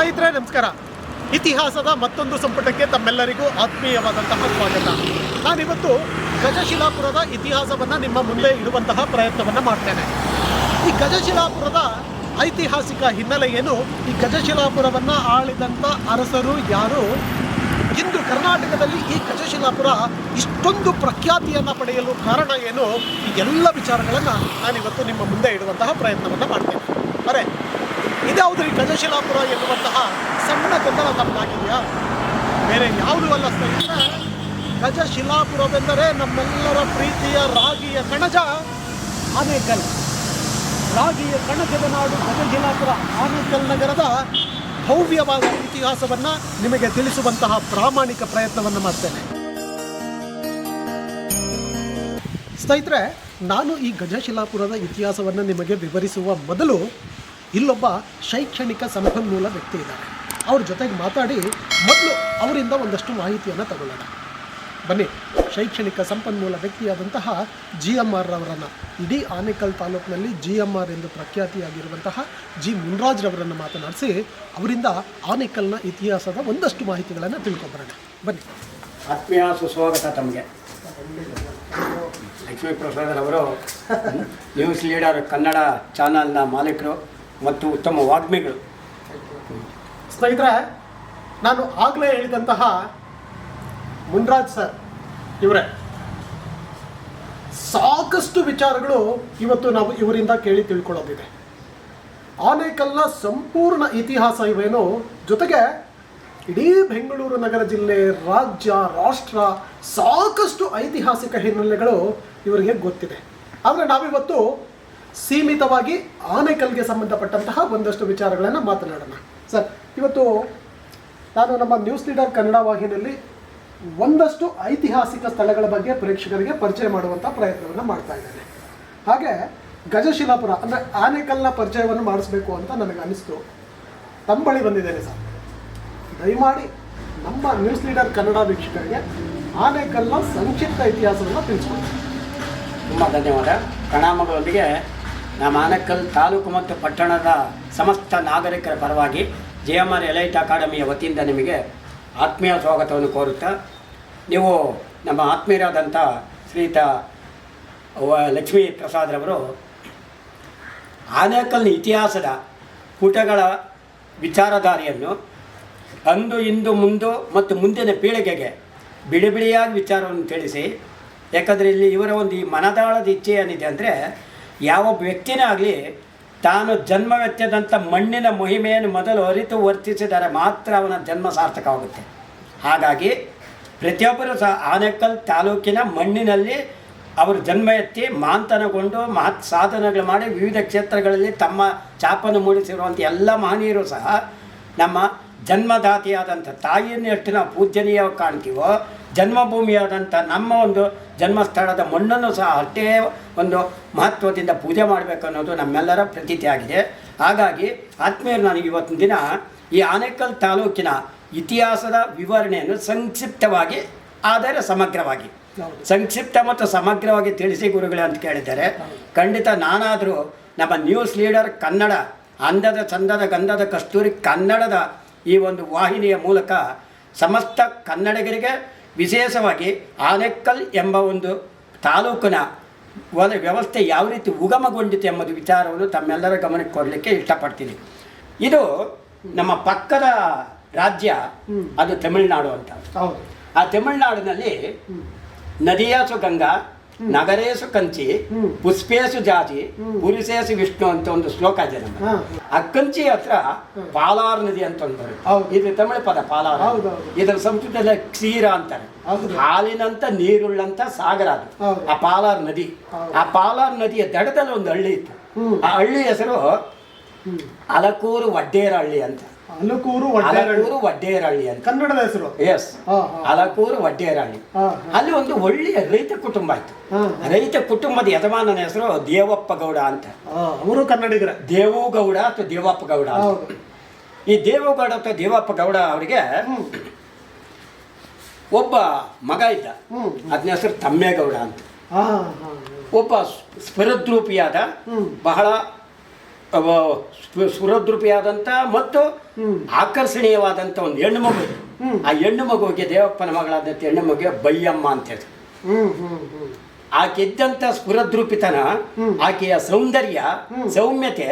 ಸ್ನೇಹಿತರೆ, ನಮಸ್ಕಾರ. ಇತಿಹಾಸದ ಮತ್ತೊಂದು ಸಂಪುಟಕ್ಕೆ ತಮ್ಮೆಲ್ಲರಿಗೂ ಆತ್ಮೀಯವಾದಂತಹ ಸ್ವಾಗತ. ನಾನಿವತ್ತು ಗಜಶಿಲಾಪುರದ ಇತಿಹಾಸವನ್ನು ನಿಮ್ಮ ಮುಂದೆ ಇಡುವಂತಹ ಪ್ರಯತ್ನವನ್ನು ಮಾಡ್ತೇನೆ. ಈ ಗಜಶಿಲಾಪುರದ ಐತಿಹಾಸಿಕ ಹಿನ್ನೆಲೆ ಏನು ಈ ಗಜಶಿಲಾಪುರವನ್ನು ಆಳಿದಂಥ ಅರಸರು ಯಾರು? ಇಂದು ಕರ್ನಾಟಕದಲ್ಲಿ ಈ ಗಜಶಿಲಾಪುರ ಇಷ್ಟೊಂದು ಪ್ರಖ್ಯಾತಿಯನ್ನು ಪಡೆಯಲು ಕಾರಣ ಏನು? ಈ ಎಲ್ಲ ವಿಚಾರಗಳನ್ನು ನಾನಿವತ್ತು ನಿಮ್ಮ ಮುಂದೆ ಇಡುವಂತಹ ಪ್ರಯತ್ನವನ್ನು ಮಾಡ್ತೇನೆ. ಅರೆ ಇದ್ಯಾವುದು ಗಜಶಿಲಾಪುರ ಎನ್ನುವಂತಹ ಸಣ್ಣ ಗೊಂದಲ ತಮ್ಮದಾಗಿದೆಯಾ? ಬೇರೆ ಯಾವುದು ಅಲ್ಲ ಸ್ನೇಹಿತರೆ ಗಜಶಿಲಾಪುರವೆಂದರೆ ನಮ್ಮೆಲ್ಲರ ಪ್ರೀತಿಯ ರಾಗಿಯ ಕಣಜ ಆನೇಕಲ್. ರಾಗಿಯ ಕಣಜದ ನಾಡು ಗಜಶಿಲಾಪುರ ಆನೇಕಲ್ ನಗರದ ಭವ್ಯವಾದ ಇತಿಹಾಸವನ್ನು ನಿಮಗೆ ತಿಳಿಸುವಂತಹ ಪ್ರಾಮಾಣಿಕ ಪ್ರಯತ್ನವನ್ನು ಮಾಡ್ತೇನೆ. ಸ್ನೇಹಿತರೆ, ನಾನು ಈ ಗಜಶಿಲಾಪುರದ ಇತಿಹಾಸವನ್ನು ನಿಮಗೆ ವಿವರಿಸುವ ಮೊದಲು ಇಲ್ಲೊಬ್ಬ ಶೈಕ್ಷಣಿಕ ಸಂಪನ್ಮೂಲ ವ್ಯಕ್ತಿ ಇದ್ದಾರೆ. ಅವ್ರ ಜೊತೆಗೆ ಮಾತಾಡಿ ಮೊದಲು ಅವರಿಂದ ಒಂದಷ್ಟು ಮಾಹಿತಿಯನ್ನು ತಗೊಳ್ಳೋಣ. ಬನ್ನಿ, ಶೈಕ್ಷಣಿಕ ಸಂಪನ್ಮೂಲ ವ್ಯಕ್ತಿಯಾದಂತಹ ಜಿ ಎಂ ಆರ್ ರವರನ್ನು, ಇಡೀ ಆನೇಕಲ್ ತಾಲೂಕಿನಲ್ಲಿ ಜಿ ಎಂ ಆರ್ ಎಂದು ಪ್ರಖ್ಯಾತಿಯಾಗಿರುವಂತಹ ಜಿ ಮುನ್ರಾಜ್ರವರನ್ನು ಮಾತನಾಡಿಸಿ ಅವರಿಂದ ಆನೇಕಲ್ನ ಇತಿಹಾಸದ ಒಂದಷ್ಟು ಮಾಹಿತಿಗಳನ್ನು ತಿಳ್ಕೊಬರೋಣ. ಬನ್ನಿ. ಆತ್ಮೀಯ ಸುಸ್ವಾಗತ ತಮಗೆ. ಲಕ್ಷ್ಮೀ ಪ್ರಸಾದರವರು ನ್ಯೂಸ್ ಲೀಡರ್ ಕನ್ನಡ ಚಾನಲ್ನ ಮಾಲೀಕರು. ಮತ್ತು ಉತ್ತಮ ವಾಗ್ಮೆಗಳು. ಸ್ನೇಹಿತರೆ, ನಾನು ಆಗಲೇ ಹೇಳಿದಂತಹ ಮುನ್ರಾಜ್ ಸರ್ ಇವರೇ. ಸಾಕಷ್ಟು ವಿಚಾರಗಳು ಇವತ್ತು ನಾವು ಇವರಿಂದ ಕೇಳಿ ತಿಳ್ಕೊಳ್ಳೋದಿದೆ. ಆನೇಕಲ್ನ ಸಂಪೂರ್ಣ ಇತಿಹಾಸ ಇವೇನು, ಜೊತೆಗೆ ಇಡೀ ಬೆಂಗಳೂರು ನಗರ ಜಿಲ್ಲೆ, ರಾಜ್ಯ, ರಾಷ್ಟ್ರ, ಸಾಕಷ್ಟು ಐತಿಹಾಸಿಕ ಹಿನ್ನೆಲೆಗಳು ಇವರಿಗೆ ಗೊತ್ತಿದೆ. ಆದರೆ ನಾವಿವತ್ತು ಸೀಮಿತವಾಗಿ ಆನೇಕಲ್ಗೆ ಸಂಬಂಧಪಟ್ಟಂತಹ ಒಂದಷ್ಟು ವಿಚಾರಗಳನ್ನು ಮಾತನಾಡೋಣ. ಸರ್, ಇವತ್ತು ನಾನು ನಮ್ಮ ನ್ಯೂಸ್ ಲೀಡರ್ ಕನ್ನಡ ವಾಹಿನಿಯಲ್ಲಿ ಒಂದಷ್ಟು ಐತಿಹಾಸಿಕ ಸ್ಥಳಗಳ ಬಗ್ಗೆ ಪ್ರೇಕ್ಷಕರಿಗೆ ಪರಿಚಯ ಮಾಡುವಂಥ ಪ್ರಯತ್ನವನ್ನು ಮಾಡ್ತಾ ಇದ್ದೇನೆ. ಹಾಗೆ ಗಜಶಿಲಾಪುರ, ಅಂದರೆ ಆನೇಕಲ್ನ ಪರಿಚಯವನ್ನು ಮಾಡಿಸ್ಬೇಕು ಅಂತ ನನಗೆ ಅನಿಸ್ತು. ತಮ್ಮ ಬಳಿ ಬಂದಿದ್ದೇನೆ ಸರ್. ದಯಮಾಡಿ ನಮ್ಮ ನ್ಯೂಸ್ ಲೀಡರ್ ಕನ್ನಡ ವೀಕ್ಷಕರಿಗೆ ಆನೆಕಲ್ನ ಸಂಕ್ಷಿಪ್ತ ಇತಿಹಾಸವನ್ನು ತಿಳಿಸ್ಕೊಡಿ. ತುಂಬ ಧನ್ಯವಾದ. ಪ್ರಣಾಮಗಳೊಂದಿಗೆ ನಮ್ಮ ಆನಕಲ್ ತಾಲೂಕು ಮತ್ತು ಪಟ್ಟಣದ ಸಮಸ್ತ ನಾಗರಿಕರ ಪರವಾಗಿ ಜೆ ಎಂ ಆರ್ ಎಲೈಟ್ ಅಕಾಡೆಮಿಯ ವತಿಯಿಂದ ನಿಮಗೆ ಆತ್ಮೀಯ ಸ್ವಾಗತವನ್ನು ಕೋರುತ್ತಾ, ನೀವು ನಮ್ಮ ಆತ್ಮೀಯರಾದಂಥ ಶ್ರೀಯುತ ಲಕ್ಷ್ಮೀ ಪ್ರಸಾದ್ರವರು ಆನೇಕಲ್ನ ಇತಿಹಾಸದ ಪುಟಗಳ ವಿಚಾರಧಾರಿಯನ್ನು ಅಂದು, ಇಂದು, ಮುಂದು ಮತ್ತು ಮುಂದಿನ ಪೀಳಿಗೆಗೆ ಬಿಡಿ ಬಿಡಿಯಾಗಿ ವಿಚಾರವನ್ನು ತಿಳಿಸಿ ಯಾಕಂದರೆ ಇಲ್ಲಿ ಇವರ ಒಂದು ಈ ಮನದಾಳದ ಇಚ್ಛೆ ಏನಿದೆ ಅಂದರೆ ಯಾವ ವ್ಯಕ್ತಿನೇ ಆಗಲಿ ತಾನು ಜನ್ಮವೆತ್ತದಂಥ ಮಣ್ಣಿನ ಮಹಿಮೆಯನ್ನು ಮೊದಲು ಅರಿತು ವರ್ತಿಸಿದರೆ ಮಾತ್ರ ಅವನ ಜನ್ಮ ಸಾರ್ಥಕವಾಗುತ್ತೆ. ಹಾಗಾಗಿ ಪ್ರತಿಯೊಬ್ಬರು ಸಹ ಆನೇಕಲ್ ತಾಲೂಕಿನ ಮಣ್ಣಿನಲ್ಲಿ ಅವರು ಜನ್ಮ ಎತ್ತಿ ಮಾಂತನಗೊಂಡು ಮಹತ್ ಸಾಧನೆಗಳು ಮಾಡಿ ವಿವಿಧ ಕ್ಷೇತ್ರಗಳಲ್ಲಿ ತಮ್ಮ ಚಾಪನ್ನು ಮೂಡಿಸಿರುವಂಥ ಎಲ್ಲ ಮಹನೀಯರು ಸಹ ನಮ್ಮ ಜನ್ಮದಾತಿಯಾದಂಥ ತಾಯಿಯನ್ನು ಎಷ್ಟು ನಾವು ಪೂಜನೀಯವಾಗಿ ಕಾಣ್ತೀವೋ ಜನ್ಮಭೂಮಿಯಾದಂಥ ನಮ್ಮ ಒಂದು ಜನ್ಮಸ್ಥಳದ ಮಣ್ಣನ್ನು ಸಹ ಅಷ್ಟೇ ಒಂದು ಮಹತ್ವದಿಂದ ಪೂಜೆ ಮಾಡಬೇಕು ಅನ್ನೋದು ನಮ್ಮೆಲ್ಲರ ಪ್ರತೀತಿ ಆಗಿದೆ ಹಾಗಾಗಿ ಆತ್ಮೀಯರು ನನಗೆ ಇವತ್ತಿನ ದಿನ ಈ ಆನೇಕಲ್ ತಾಲೂಕಿನ ಇತಿಹಾಸದ ವಿವರಣೆಯನ್ನು ಸಂಕ್ಷಿಪ್ತವಾಗಿ ಆದರೆ ಸಮಗ್ರವಾಗಿ ಸಂಕ್ಷಿಪ್ತ ಮತ್ತು ಸಮಗ್ರವಾಗಿ ತಿಳಿಸಿ ಗುರುಗಳೇ ಅಂತ ಕೇಳಿದ್ದಾರೆ. ಖಂಡಿತ ನಾನಾದರೂ ನಮ್ಮ ನ್ಯೂಸ್ ಲೀಡರ್ ಕನ್ನಡ ಅಂದದ ಚಂದದ ಗಂಧದ ಕಸ್ತೂರಿ ಕನ್ನಡದ ಈ ಒಂದು ವಾಹಿನಿಯ ಮೂಲಕ ಸಮಸ್ತ ಕನ್ನಡಿಗರಿಗೆ ವಿಶೇಷವಾಗಿ ಆನೆಕ್ಕಲ್ ಎಂಬ ಒಂದು ತಾಲೂಕಿನ ಒಂದು ವ್ಯವಸ್ಥೆ ಯಾವ ರೀತಿ ಉಗಮಗೊಂಡಿತು ಎಂಬುದು ವಿಚಾರವನ್ನು ತಮ್ಮೆಲ್ಲರ ಗಮನಕ್ಕೆ ಕೊಡಲಿಕ್ಕೆ ಇಷ್ಟಪಡ್ತೀನಿ. ಇದು ನಮ್ಮ ಪಕ್ಕದ ರಾಜ್ಯ ಅದು ತಮಿಳುನಾಡು ಅಂತ. ಹೌದು. ಆ ತಮಿಳುನಾಡಿನಲ್ಲಿ. ನದಿಯಾಸು ಗಂಗಾ ನಗರೇಸು ಕಂಚಿ ಪುಷ್ಪೇಶು ಜಾತಿ ಪುರುಷೇಶು ವಿಷ್ಣು ಅಂತ ಒಂದು ಶ್ಲೋಕ ಇದೆ ನಮ್ಮ. ಆ ಕಂಚಿ ಹತ್ರ ಪಾಲಾರ್ ನದಿ ಅಂತ ಒಂದು ಬರುತ್ತೆ. ಇದು ತಮಿಳು ಪದ ಪಾಲಾರ್. ಇದರ ಸಂಸ್ಕೃತದಲ್ಲಿ ಕ್ಷೀರ ಅಂತಾರೆ. ಹಾಲಿನಂತ ನೀರುಳ್ಳಂತ ಸಾಗರ ಅದು. ಆ ಪಾಲಾರ್ ನದಿ. ಆ ಪಾಲಾರ್ ನದಿಯ ದಡದಲ್ಲಿ ಒಂದು ಹಳ್ಳಿ ಇತ್ತು. ಆ ಹಳ್ಳಿ ಹೆಸರು ಅಲಕೂರು ವಡ್ಡೇರ ಹಳ್ಳಿ ಅಂತ. ಅಲಕೂರು ಅಲಕೂರು ವಡ್ಡೇರಹಳ್ಳಿ ಅಂತ. ಕನ್ನಡದ ಹೆಸರು. ಎಸ್. ಅಲಕೂರು ವಡ್ಡೇರಹಳ್ಳಿ ಅಲ್ಲಿ ಒಂದು ಒಳ್ಳೆಯ ರೈತ ಕುಟುಂಬ ಆಯ್ತು. ರೈತ ಕುಟುಂಬದ ಯಜಮಾನನ ಹೆಸರು ದೇವಪ್ಪ ಗೌಡ ಅಂತ. ಅವರು ಕನ್ನಡಿಗರ. ದೇವುಗೌಡ ಅಥವಾ ದೇವಪ್ಪ ಗೌಡ ಈ ದೇವಗೌಡ ಅಥವಾ ದೇವಪ್ಪ ಗೌಡ ಅವರಿಗೆ ಒಬ್ಬ ಮಗ ಇದ್ದ. ಅದನ್ನ ಹೆಸರು ತಮ್ಮೇಗೌಡ ಅಂತ. ಒಬ್ಬ ಸ್ಫರದ್ರೂಪಿಯಾದ ಬಹಳ ಸುರದ್ರೂಪಿಯಾದಂಥ ಮತ್ತು. ಆಕರ್ಷಣೀಯವಾದಂಥ ಒಂದು ಹೆಣ್ಣು ಮಗು. ಆ ಹೆಣ್ಣು ಮಗುವಿಗೆ ದೇವಪ್ಪನ ಮಗಳಾದಂಥ ಹೆಣ್ಣು ಮಗುವಿಗೆ ಬೈಯಮ್ಮ ಅಂತ ಹೇಳಿ ಹ್ಮ್ ಹ್ಮ್ ಹ್ಮ್. ಆಕೆ ಇದ್ದಂಥ ಸ್ಫುರದ್ರೂಪಿತನ ಆಕೆಯ ಸೌಂದರ್ಯ. ಸೌಮ್ಯತೆ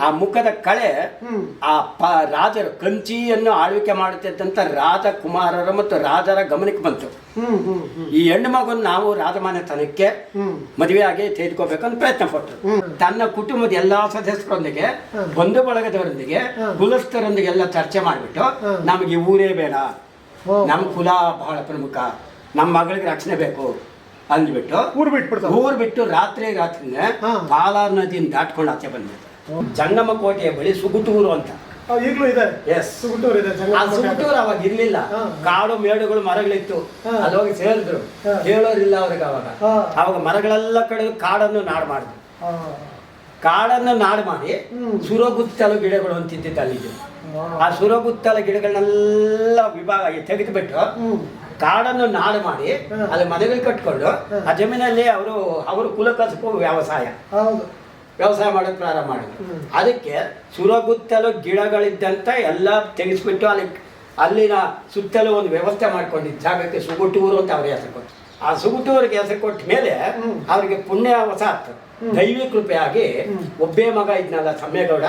ಆ ಮುಖದ ಕಳೆ ಆ ಪ ರಾಜರು ಕಂಚಿಯನ್ನು ಆಳ್ವಿಕೆ ಮಾಡುತ್ತಿದ್ದಂಥ ರಾಜಕುಮಾರರ ಮತ್ತು ರಾಜರ ಗಮನಕ್ಕೆ ಬಂತು. ಈ ಹೆಣ್ಣು ಮಗನ್ ನಾವು ರಾಜಮಾನ್ಯತನಕ್ಕೆ ಮದುವೆ ಆಗಿ ತೆಗೆದುಕೋಬೇಕಂತ ಪ್ರಯತ್ನ ಪಟ್ಟರು. ತನ್ನ ಕುಟುಂಬದ ಎಲ್ಲಾ ಸದಸ್ಯರೊಂದಿಗೆ ಬಂಧು ಬಳಗದವರೊಂದಿಗೆ. ಕುಲಸ್ಥರೊಂದಿಗೆ ಎಲ್ಲ ಚರ್ಚೆ ಮಾಡಿಬಿಟ್ಟು. ನಮಗೆ ಊರೇ ಬೇಡ. ನಮ್ಮ ಕುಲ ಬಹಳ ಪ್ರಮುಖ. ನಮ್ಮ ಮಗಳಿಗೆ ರಕ್ಷಣೆ ಬೇಕು. ಅಂದ್ಬಿಟ್ಟು ಊರ್ ಬಿಟ್ಬಿಡ್ತಾರೆ ಊರು ಬಿಟ್ಟು ರಾತ್ರಿ ರಾತ್ರಿ. ಪಾಲಾರ್ ನದಿಯಿಂದ ದಾಟ್ಕೊಂಡು ಆಚೆ ಬಂದಿತ್ತು ಜಂಗಮ ಕೋಟೆಯ ಬಳಿ ಸುಗುಟೂರು ಅಂತ. ಈಗ್ಲೂ ಇದೆ. ಎಸ್ ಸುಗುಟೂರು ಇದೆ ಸುಗುಟೂರು ಅವಾಗ ಇರ್ಲಿಲ್ಲ. ಕಾಡು ಮೇಡುಗಳು ಮರಗಳಿತ್ತು. ಅಲ್ಲಿ ಹೋಗಿ ಸೇರಿದ್ರು. ಕೇಳೋರಿಲ್ಲ ಹೇಳೋರಿಲ್ಲ ಅವ್ರಿಗೆ ಅವಾಗ. ಅವಾಗ ಮರಗಳೆಲ್ಲ ಕಡೆ ಕಾಡನ್ನು ನಾಡು ಮಾಡಿದ್ರು. ಕಾಡನ್ನು ನಾಡು ಮಾಡಿ. ಸುರಗುತ್ತಲು ಗಿಡಗಳು ಅಂತಿದ್ದಿತ್ತು ಅಲ್ಲಿ ಆ, ಸುರಗುತ್ತಲ ಗಿಡಗಳನ್ನೆಲ್ಲ ವಿಭಾಗ ತೆಗೆದುಬಿಟ್ಟು ಕಾಡನ್ನು ನಾಡು ಮಾಡಿ ಅಲ್ಲಿ ಮನೆಗಳು ಕಟ್ಕೊಂಡು ಆ ಜಮೀನಲ್ಲಿ ಅವರು ಅವರು ಕುಲಕಸಬು ವ್ಯವಸಾಯ. ವ್ಯವಸಾಯ ಮಾಡೋದು ಪ್ರಾರಂಭ ಮಾಡಿದ್ರು. ಅದಕ್ಕೆ ಸುರಗುತ್ತಲು ಗಿಡಗಳಿದ್ದಂತ ಎಲ್ಲ ತೆಗೆಸ್ಬಿಟ್ಟು ಅಲ್ಲಿ ಅಲ್ಲಿನ ಸುತ್ತಲೂ ಒಂದು ವ್ಯವಸ್ಥೆ ಮಾಡ್ಕೊಂಡಿದ್ದ ಜಾಗಕ್ಕೆ ಸುಗುಟೂರು ಅಂತ ಅವ್ರಿಗೆ ಹೆಸರು ಕೊಟ್ಟು ಆ ಸುಗುಟೂರಿಗೆ ಹೆಸರು ಕೊಟ್ಟ ಮೇಲೆ ಅವ್ರಿಗೆ ಪುಣ್ಯ ಆಗ್ತದೆ ದೈವಿ ಕೃಪೆಯಾಗಿ. ಒಬ್ಬೇ ಮಗ ಇದ್ನಲ್ಲ ಸಮ್ಮೇಗೌಡ.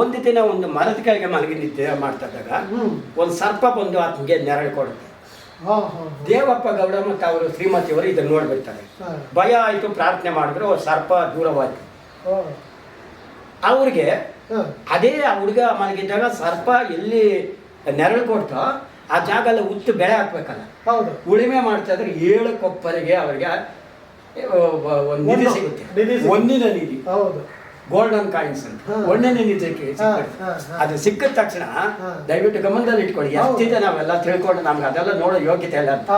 ಒಂದು ದಿನ ಒಂದು ಮರದ ಕೆಳಗೆ ಮಲಗಿ ನಿದ್ದೆ ಮಾಡ್ತಾ ಇದ್ದಾಗ ಒಂದು ಸರ್ಪ ಬಂದು ಆತನಿಗೆ ನೆರಳು ಕೊಡುತ್ತೆ. ದೇವಪ್ಪ ಗೌಡ ಮತ್ತು ಅವರು ಶ್ರೀಮತಿಯವರು ಇದನ್ನು ನೋಡ್ಬಿಡ್ತಾರೆ ಭಯ ಆಯಿತು ಪ್ರಾರ್ಥನೆ ಮಾಡಿದ್ರು ಅವ್ರು ಸರ್ಪ ದೂರವಾಯ್ತು. ಅವ್ರಿಗೆ ಅದೇ ಆ ಹುಡುಗ ಮಲಗಿದ್ದಾಗ ಸರ್ಪ ಎಲ್ಲಿ ನೆರಳು ಕೊಡ್ತೋ ಆ ಜಾಗ ಎಲ್ಲ ಉತ್ತು ಬೆಳೆ ಹಾಕ್ಬೇಕಲ್ಲ. ಹೌದು. ಉಳಿಮೆ ಮಾಡ್ತಾ ಇದ್ರೆ ಏಳು ಕೊಪ್ಪರಿಗೆ ಅವರಿಗೆ ಒಂದು ನಿಧಿ ಸಿಗುತ್ತೆ. ನಿಧಿ ಸಿಗುತ್ತೆ. ಒಂದಿನ ನಿಧಿ. ಹೌದು. Golden coins. ಹಾ, ಹಾ. ಅದು ಸಿಕ್ಕಿದ ತಕ್ಷಣ. ದಯವಿಟ್ಟು ಗಮನದಲ್ಲಿ ಇಟ್ಕೊಳ್ಳಿ. ಎಷ್ಟಿದೆ ನಾವೆಲ್ಲ ತಿಳ್ಕೊಂಡು ನಮ್ಗೆ ಅದೆಲ್ಲ ನೋಡೋ ಯೋಗ್ಯತೆ ಇಲ್ಲ ಅಂತ.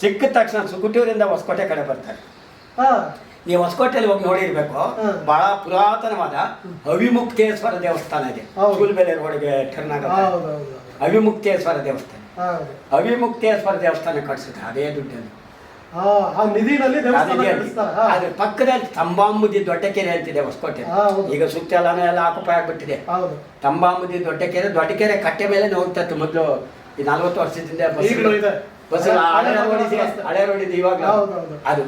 ಸಿಕ್ಕಿದ ತಕ್ಷಣ ಸುಗುಟೂರಿಂದ ಹೊಸಕೋಟೆ ಕಡೆ ಬರ್ತಾರೆ. ನೀವು ಹೊಸಕೋಟೆಯಲ್ಲಿ ಹೋಗಿ ನೋಡಿರ್ಬೇಕು. ಬಹಳ ಪುರಾತನವಾದ ಅವಿಮುಕ್ತೇಶ್ವರ ದೇವಸ್ಥಾನ ಇದೆ. ಸೂಲ್ಬೆಲೆ ರೋಡ್ಗೆ ಟರ್ನ್ ಆಗುತ್ತೆ. ಹೌದು ಅವಿಮುಕ್ತೇಶ್ವರ ದೇವಸ್ಥಾನ. ಅವಿಮುಕ್ತೇಶ್ವರ ದೇವಸ್ಥಾನ ಕಟ್ಸುತ್ತೆ ಅದೇ ದುಡ್ಡಲ್ಲಿ. ಹಾ ಆ ನಿಧಿನಲ್ಲಿ ಅದ್ರ ಪಕ್ಕದಲ್ಲಿ ತಂಬಾಂಬುದಿ ದೊಡ್ಡ ಕೆರೆ ಅಂತಿದೆ ಹೊಸಕೋಟೆ. ಈಗ ಸುತ್ತ ಎಲ್ಲಾನು ಎಲ್ಲ ಆಕುಪಾಯ ಆಗ್ಬಿಟ್ಟಿದೆ. ಹೌದು. ತಂಬಾಂಬುದಿ ದೊಡ್ಡ ಕೆರೆ ದೊಡ್ಡ ಕೆರೆ ಕಟ್ಟೆ ಮೇಲೆ ಹೋಗ್ತಾ ಮೊದಲು ಈ ನಲ್ವತ್ತು ವರ್ಷದಿಂದ ಬಸ್ ಹಳೆ- ರೋಡ್ ಇದೆ. ರಸ್ತೆ. ಹಳೆ ರೋಡ್ ಇದೆ ಇವಾಗ. ಅದು.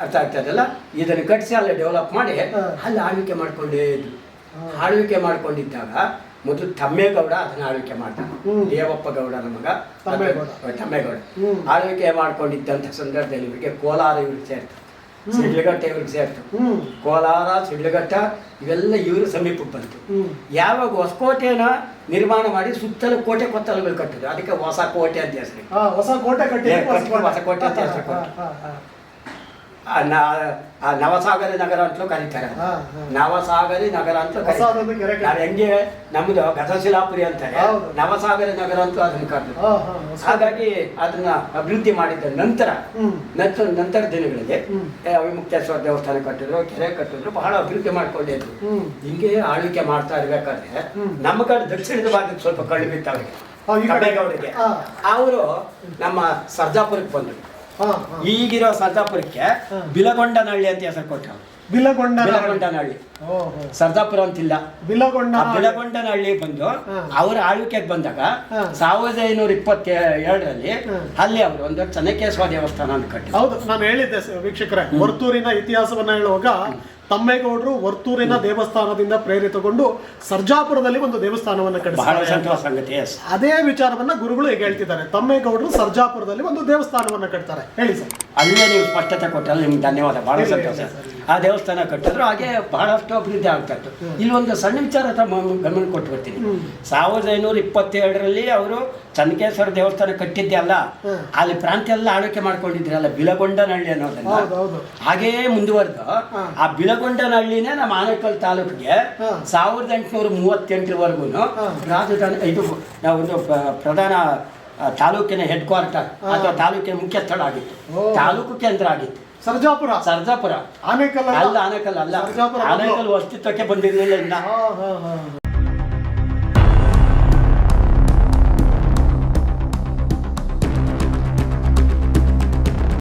ಅರ್ಥ ಆಗ್ತದಲ್ಲ ಇದನ್ನು ಕಟ್ಟಿಸಿ ಅಲ್ಲಿ ಡೆವಲಪ್ ಮಾಡಿ. ಅಲ್ಲಿ ಆಳ್ವಿಕೆ ಮಾಡ್ಕೊಂಡೇ ಇದ್ರು. ಆಳ್ವಿಕೆ ಮಾಡ್ಕೊಂಡಿದ್ದಾಗ ಮೊದಲು ತಮ್ಮೇಗೌಡ ಅದನ್ನ ಆಳ್ವಿಕೆ ಮಾಡ್ತಾನೆ. ದೇವಪ್ಪ ಗೌಡನ ಮಗ ತಮ್ಮೇಗೌಡ. ಆಳ್ವಿಕೆ ಮಾಡ್ಕೊಂಡಿದ್ದಂಥ ಸಂದರ್ಭದಲ್ಲಿ ಇವರಿಗೆ ಕೋಲಾರ ಇವ್ರಿಗೆ ಸೇರ್ತಾರೆ. ಸಿಡ್ಲಘಟ್ಟ ಇವ್ರಿಗೆ ಸೇರ್ತು ಕೋಲಾರ ಸಿಡ್ಲಘಟ್ಟ ಇವೆಲ್ಲ ಇವರು ಸಮೀಪಕ್ಕೆ ಬಂತು. ಯಾವಾಗ ಹೊಸಕೋಟೆನ ನಿರ್ಮಾಣ ಮಾಡಿ ಸುತ್ತಲೂ ಕೋಟೆ ಕೊತ್ತಲುಗಳು ಕಟ್ಟಿದ್ರು. ಅದಕ್ಕೆ ಹೊಸ ಕೋಟೆ ಅಂತ ಹೆಸರು. ಹೊಸ ಕೋಟೆ ಹೊಸ ಕೋಟೆ ಅಂತ ಹೆಸರು. ನವಸಾಗರಿ ನಗರ ಅಂತಲೂ ಕರೀತಾರೆ. ನವಸಾಗರಿ ನಗರ ಅಂತ ಹೆಂಗೆ ನಮ್ದು ಗತಶಿಲಾಪುರಿ ಅಂತಾರೆ. ನವಸಾಗರಿ ನಗರ ಅಂತ ಅದನ್ನ ಕರೆದ್ರು ಹೊಸ- ಹಾಗಾಗಿ ಅದನ್ನ ಅಭಿವೃದ್ಧಿ ಮಾಡಿದ ನಂತರ ನಂತರ ನಂತರ. ಏ, ಅವಿಮುಕ್ತೇಶ್ವರ ದೇವಸ್ಥಾನ ಕಟ್ಟಿದ್ರು ಕೆರೆ ಕಟ್ಟಿದ್ರು ಬಹಳ ಅಭಿವೃದ್ಧಿ ಮಾಡ್ಕೊಂಡಿದ್ರು ಹಿಂಗೆ ಆಳ್ವಿಕೆ ಮಾಡ್ತಾ ಇರ್ಬೇಕಾದ್ರೆ. ನಮ್ಮ ಕಡೆ ದಕ್ಷಿಣದ ಭಾಗಕ್ಕೆ ಸ್ವಲ್ಪ ಕಳ್ಳಿ ಬಿತ್ತು ಅವ್ರಿಗೆ ಈ ಕಡೆ. ಕಮ್ಮೇಗೌಡರಿಗೆ ಅವರು ನಮ್ಮ ಸರ್ಜಾಪುರಕ್ಕೆ ಬಂದರು. ಈಗಿರೋ ಸರ್ದಾಪುರಕ್ಕೆ. ಬಿಲಗೊಂಡನಹಳ್ಳಿ ಅಂತ ಹೆಸರು ಕೊಟ್ಟರು ಬಿಲಗೊಂಡ ಬಿಲಗೊಂಡನಹಳ್ಳಿ. ಸರ್ದಾಪುರ ಅಂತಿಲ್ಲ. ಬಿಲಗೊಂಡ ಬಿಲಗೊಂಡನಹಳ್ಳಿ. ಬಂದು. ಅವರ ಆಳ್ವಿಕೆಗೆ ಬಂದಾಗ. ಸಾವಿರದ ಐನೂರ ಇಪ್ಪತ್ತ ಎರಡರಲ್ಲಿ ಅಲ್ಲಿ ಅವರು ಒಂದು ಚನ್ನಕೇಶ್ವರ ದೇವಸ್ಥಾನ ಅಂತ ಕಟ್ಟಿ ಹೌದು ನಾನು ಹೇಳಿದ್ದೆ ವೀಕ್ಷಕರ ವರ್ತೂರಿನ ಇತಿಹಾಸವನ್ನ ಹೇಳುವಾಗ ತಮ್ಮೇಗೌಡರು ವರ್ತೂರಿನ ದೇವಸ್ಥಾನದಿಂದ ಪ್ರೇರಿತಗೊಂಡು ಸರ್ಜಾಪುರದಲ್ಲಿ ಒಂದು ದೇವಸ್ಥಾನವನ್ನು ಎಸ್ ಅದೇ ವಿಚಾರವನ್ನ ಗುರುಗಳು ಈಗ ಹೇಳ್ತಿದ್ದಾರೆ. ತಮ್ಮೇಗೌಡರು ಸರ್ಜಾಪುರದಲ್ಲಿ ಒಂದು ದೇವಸ್ಥಾನವನ್ನ ಕಟ್ತಾರೆ. ಹೇಳಿ ಸರ್. ಅಲ್ಲೇ ನೀವು ಸ್ಪಷ್ಟತೆ ಕೊಟ್ಟಲ್ಲಿ ನಿಮ್ಗೆ ಧನ್ಯವಾದ. ಬಹಳ ಸಂತೋಷ. ಆ ದೇವಸ್ಥಾನ ಕಟ್ಟಿದ್ರು ಹಾಗೆ ಬಹಳಷ್ಟು ಅಭಿವೃದ್ಧಿ ಆಗ್ತಾ ಇತ್ತು. ಇಲ್ಲಿ ಒಂದು ಸಣ್ಣ ವಿಚಾರ ಗಮನ ಕೊಟ್ಟು ಬರ್ತೀನಿ. ಸಾವಿರದ ಐನೂರ ಇಪ್ಪತ್ತೆರಡರಲ್ಲಿ ಅವರು ಚನ್ನಕೇಶ್ವರ ದೇವಸ್ಥಾನ ಕಟ್ಟಿದ್ದೆ ಅಲ್ಲ ಅಲ್ಲಿ ಪ್ರಾಂತ್ಯ ಎಲ್ಲ ಆಳ್ವಿಕೆ ಮಾಡ್ಕೊಂಡಿದ್ರಲ್ಲ ಬಿಲಗೊಂಡನಹಳ್ಳಿ ಅನ್ನೋದನ್ನ. ಹೌದು ಹೌದು. ಹಾಗೇ ಮುಂದುವರೆದು. ಆ ಆ ಬಿಲಗೊಂಡನಹಳ್ಳಿನೇ ನಮ್ಮ ಆನೇಕಲ್ ತಾಲೂಕಿಗೆ. ಸಾವಿರದ ಎಂಟುನೂರ ಮೂವತ್ತೆಂಟರವರೆಗೂ. ರಾಜಧಾನಿ ಇದು ಒಂದು ಪ್ರಧಾನ ತಾಲೂಕಿನ ಹೆಡ್ ಕ್ವಾರ್ಟರ್ ಅಥವಾ ತಾಲೂಕಿನ ಮುಖ್ಯ ಸ್ಥಳ ಆಗಿತ್ತು ತಾಲೂಕು ಕೇಂದ್ರ ಆಗಿತ್ತು ಸರ್ಜಾಪುರ ಸರ್ಜಾಪುರ ಆನೇಕಲ್ ಅಲ್ಲ ಆನೇಕಲ್ ಅಲ್ಲ. ಆನೇಕಲ್ ಅಸ್ತಿತ್ವಕ್ಕೆ ಬಂದಿರಲಿಲ್ಲ ಇನ್ನ.